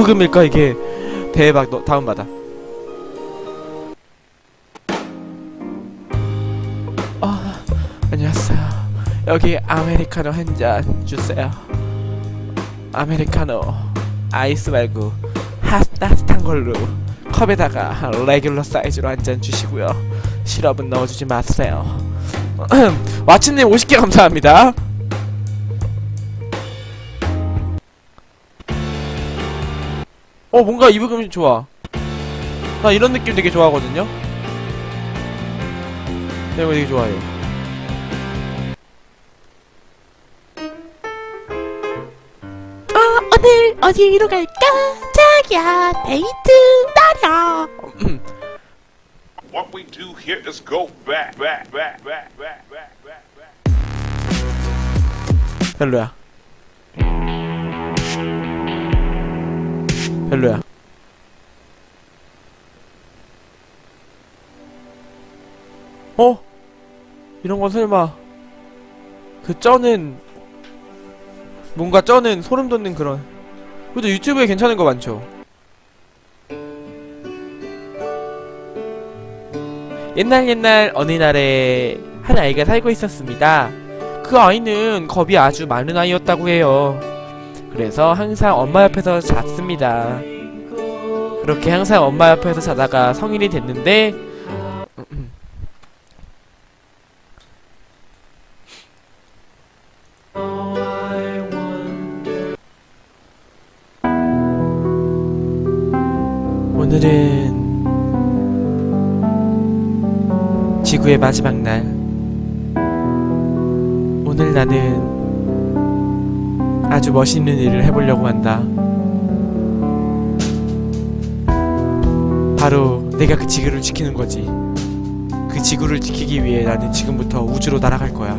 부금일까? 이게 대박. 너 다음 받아. 아 안녕하세요. 여기 아메리카노 한 잔 주세요. 아메리카노 아이스 말고 핫 따뜻한 걸로 컵에다가 레귤러 사이즈로 한 잔 주시고요. 시럽은 넣어주지 마세요. 왓츠님 50개 감사합니다 어 뭔가 이 부금이 좋아. 나 이런 느낌 되게 좋아하거든요? 네, 이거 되게 좋아요. 오늘 어디로 갈까? 자기야 데이트 날이야 What we do here is go back, back, back, back, back, back, back, back. 별로야 별로야. 어? 이런 건 설마. 그 쩌는 뭔가 쩌는 소름 돋는 그런. 그래도 유튜브에 괜찮은 거 많죠? 옛날 옛날 어느 날에 한 아이가 살고 있었습니다. 그 아이는 겁이 아주 많은 아이였다고 해요. 그래서 항상 엄마 옆에서 잤습니다. 그렇게 항상 엄마 옆에서 자다가 성인이 됐는데 오늘은 지구의 마지막 날. 오늘 나는 아주 멋있는 일을 해보려고 한다. 바로 내가 그 지구를 지키는 거지. 그 지구를 지키기 위해 나는 지금부터 우주로 날아갈 거야.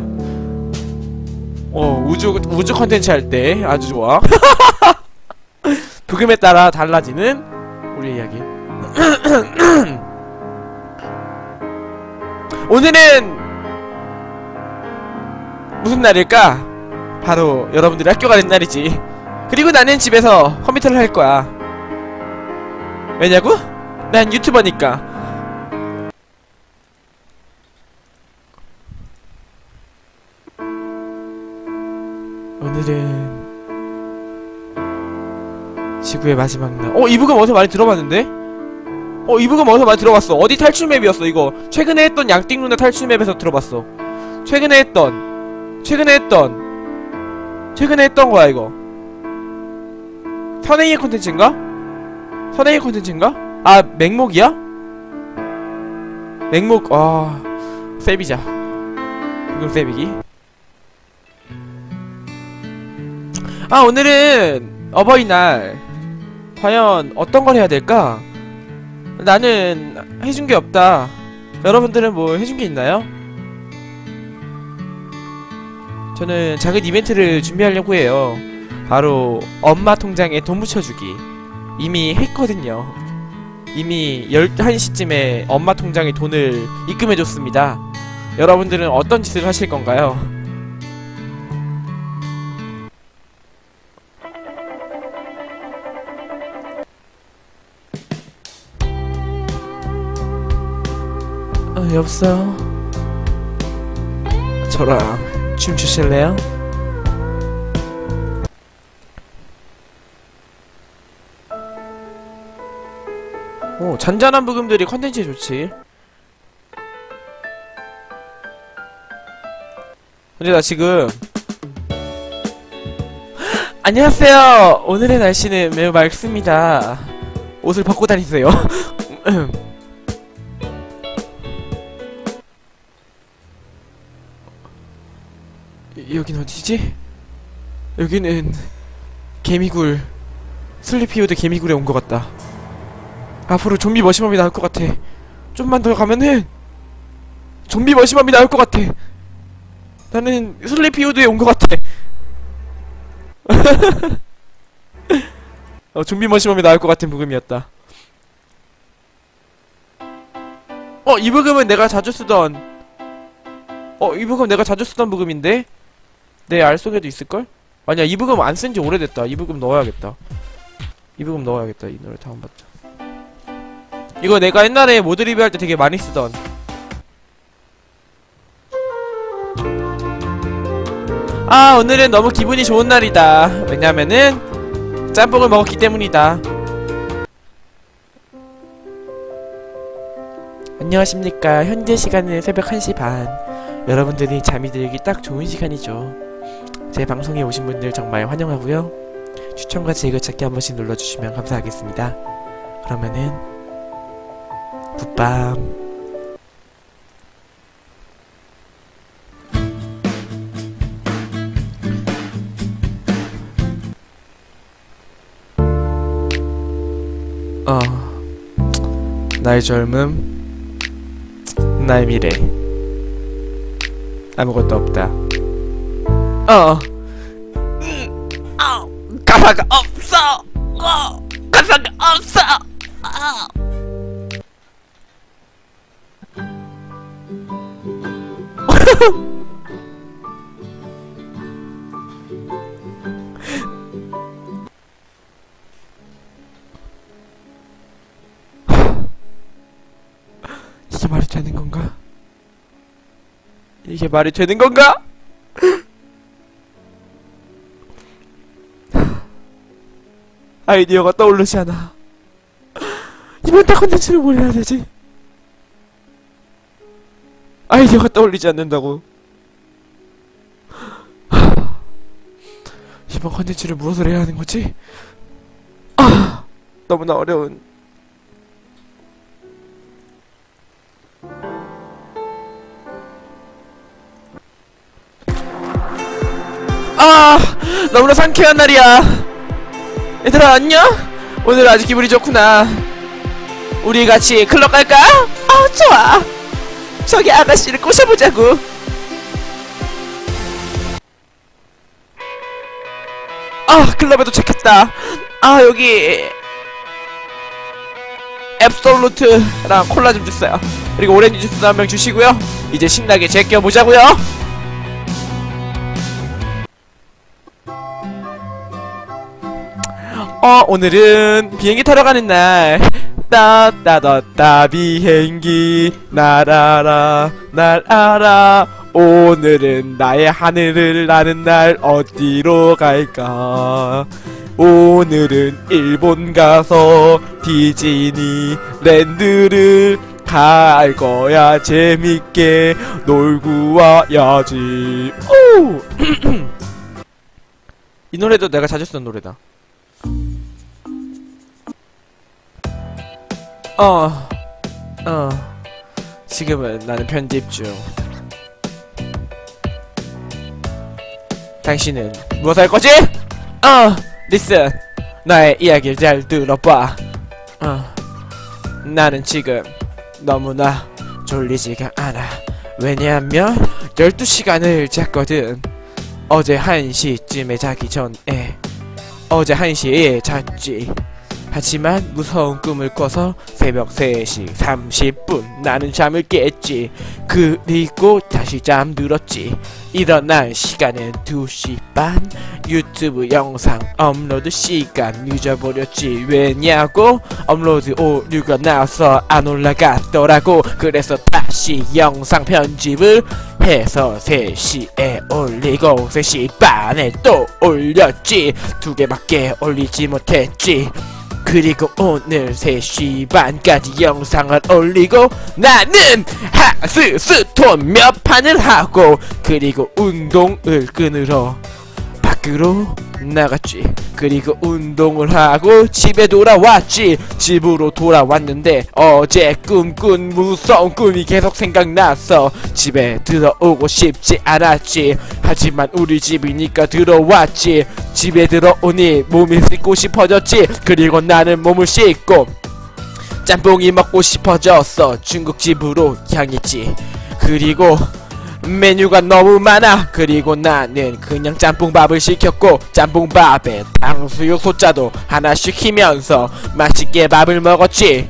어, 우주, 우주 컨텐츠 할 때 아주 좋아. 부금에 따라 달라지는 우리의 이야기. 오늘은 무슨 날일까? 바로 여러분들이 학교 가는 날이지. 그리고 나는 집에서 컴퓨터를 할 거야. 왜냐고? 난 유튜버니까. 오늘은 지구의 마지막 날. 어, 이 부금 어디서 많이 들어봤는데? 어, 이 부금 어디서 많이 들어봤어. 어디 탈출 맵이었어, 이거. 최근에 했던 양띵 누나 탈출 맵에서 들어봤어. 최근에 했던 최근에 했던 최근에 했던 거야 이거 선행의 콘텐츠인가? 선행의 콘텐츠인가? 아 맹목이야? 맹목 아 세비자 이건 세비기 아 오늘은 어버이날 과연 어떤 걸 해야 될까? 나는 해준 게 없다 여러분들은 뭐 해준 게 있나요? 저는 작은 이벤트를 준비하려고 해요. 바로 엄마 통장에 돈 묻혀주기. 이미 했거든요. 이미 11시쯤에 엄마 통장에 돈을 입금해줬습니다. 여러분들은 어떤 짓을 하실 건가요? 어, 여보세요? 저랑 춤 추실래요? 오, 잔잔한 부금들이 컨텐츠에 좋지. 근데 나 지금 안녕하세요. 오늘의 날씨는 매우 맑습니다. 옷을 벗고 다니세요. 여긴 어디지? 여기는 개미굴 슬리피우드 개미굴에 온 것 같다. 앞으로 좀비 머시멈이 나올 것 같아. 좀만 더 가면은 좀비 머시멈이 나올 것 같아. 나는 슬리피우드에 온 것 같아. 어, 좀비 머시멈이 나올 것 같은 부금이었다. 어, 이 부금은 내가 자주 쓰던 어, 이 부금 내가 자주 쓰던 부금인데? 내 알 속에도 있을걸? 아니야, 이 부금 안 쓴 지 오래됐다. 이 부금 넣어야겠다. 이 부분 넣어야겠다. 이 노래 다운받자 이거 내가 옛날에 모드 리뷰할 때 되게 많이 쓰던. 아 오늘은 너무 기분이 좋은 날이다. 왜냐면은 짬뽕을 먹었기 때문이다. 안녕하십니까. 현재 시간은 새벽 1시 반. 여러분들이 잠이 들기 딱 좋은 시간이죠 제 방송에 오신 분들 정말 환영하고요. 추천과 즐겨찾기 한 번씩 눌러주시면 감사하겠습니다. 그러면은 굿밤. 어 나의 젊음 나의 미래. 아무것도 없다 어 음, 어, 가사가 없어 어, 가사가 없어 어. 이게 말이 되는 건가? 이게 말이 되는 건가? 아이디어가 떠오르지 않아. 이번 타 콘텐츠를 뭘 해야 되지? 아이디어가 떠올리지 않는다고. 이번 콘텐츠를 무엇을 해야 하는 거지? 아, 너무나 어려운. 아, 너무나 상쾌한 날이야. 얘들아 안녕? 오늘 아주 기분이 좋구나. 우리 같이 클럽 갈까? 어 좋아. 저기 아가씨를 꼬셔보자고. 아 클럽에 도착했다. 아 여기 앱솔루트랑 콜라 좀 주세요. 그리고 오렌지 주스도 한병 주시고요. 이제 신나게 제껴보자고요. 어 오늘은 비행기 타러 가는 날. 따따따따 비행기. 날아라 날아라 오늘은 나의 하늘을 나는 날 어디로 갈까? 오늘은 일본 가서 디즈니 랜드를 갈 거야. 재밌게 놀고 와야지. 오! 이 노래도 내가 자주 쓰는 노래다 어, 어. 지금은 나는 편집 중. 당신은 무엇 할 거지? 어, 리슨. 나의 이야기를 잘 들어봐. 어, 나는 지금 너무나 졸리지가 않아. 왜냐하면 12시간을 잤거든. 어제 1시쯤에 자기 전에. 어제 1시에 잤지. 하지만 무서운 꿈을 꿔서 새벽 3시 30분 나는 잠을 깼지. 그리고 다시 잠들었지. 일어난 시간은 2시 반. 유튜브 영상 업로드 시간 늦어버렸지. 왜냐고? 업로드 오류가 나와서 안 올라갔더라고. 그래서 다시 영상 편집을 해서 3시에 올리고 3시 반에 또 올렸지. 두 개밖에 올리지 못했지 그리고 오늘 3시 반까지 영상을 올리고 나는 하스스톤 몇 판을 하고 그리고 운동을 끊으러 밖으로 나갔지. 그리고 운동을 하고 집에 돌아왔지. 집으로 돌아왔는데 어제 꿈꾼 무서운 꿈이 계속 생각났어 집에 들어오고 싶지 않았지. 하지만 우리 집이니까 들어왔지. 집에 들어오니 몸이 씻고 싶어졌지. 그리고 나는 몸을 씻고 짬뽕이 먹고 싶어졌어. 중국집으로 향했지. 그리고 메뉴가 너무 많아. 그리고 나는 그냥 짬뽕밥을 시켰고 짬뽕밥에 탕수육 소자도 하나 시키면서 맛있게 밥을 먹었지.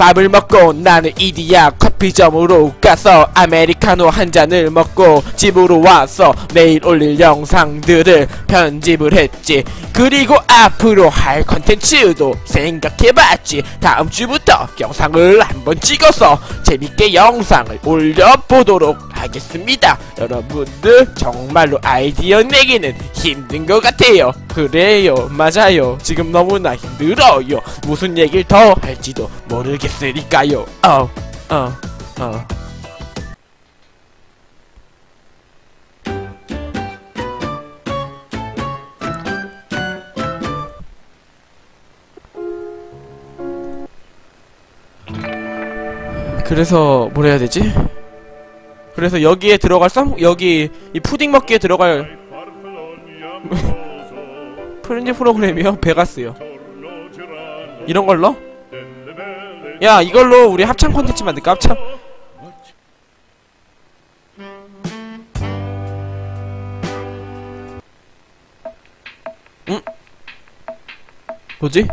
밥을 먹고 나는 이디야 커피점으로 가서 아메리카노 한 잔을 먹고 집으로 와서 내일 올릴 영상들을 편집을 했지. 그리고 앞으로 할 컨텐츠도 생각해봤지. 다음 주부터 영상을 한번 찍어서 재밌게 영상을 올려보도록 하겠습니다. 여러분들 정말로 아이디어 내기는 힘든 것 같아요. 그래요. 맞아요. 지금 너무나 힘들어요. 무슨 얘기를 더 할지도 모르겠으니까요. 어, 어, 어. 그래서 뭘 해야 되지? 그래서 여기에 들어갈 쌈 여기 이 푸딩 먹기에 들어갈 프렌즈 프로그램이요? 베가스요 이런 걸로? 야 이걸로 우리 합창 콘텐츠 만들까 합창 응? 뭐지?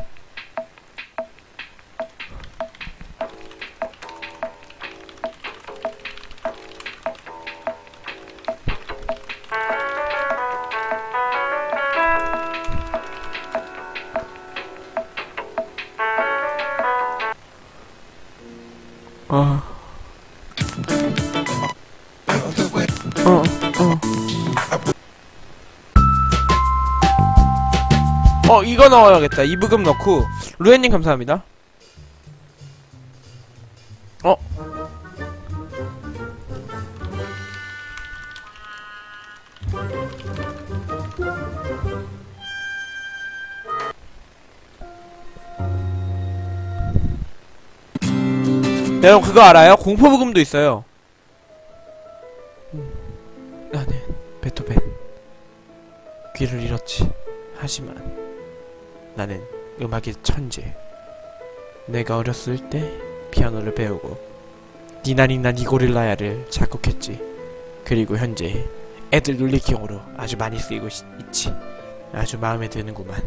아. 어, 어. 어, 이거 넣어야겠다. 이부금 넣고. 루엔님 감사합니다. 어. 여러분 그거 알아요? 공포부금도 있어요. 음, 나는 베토벤 귀를 잃었지. 하지만 나는 음악의 천재. 내가 어렸을 때 피아노를 배우고 니나니나 니고릴라야를 작곡했지. 그리고 현재 애들 놀리기용으로 아주 많이 쓰이고 있- 있지. 아주 마음에 드는구만.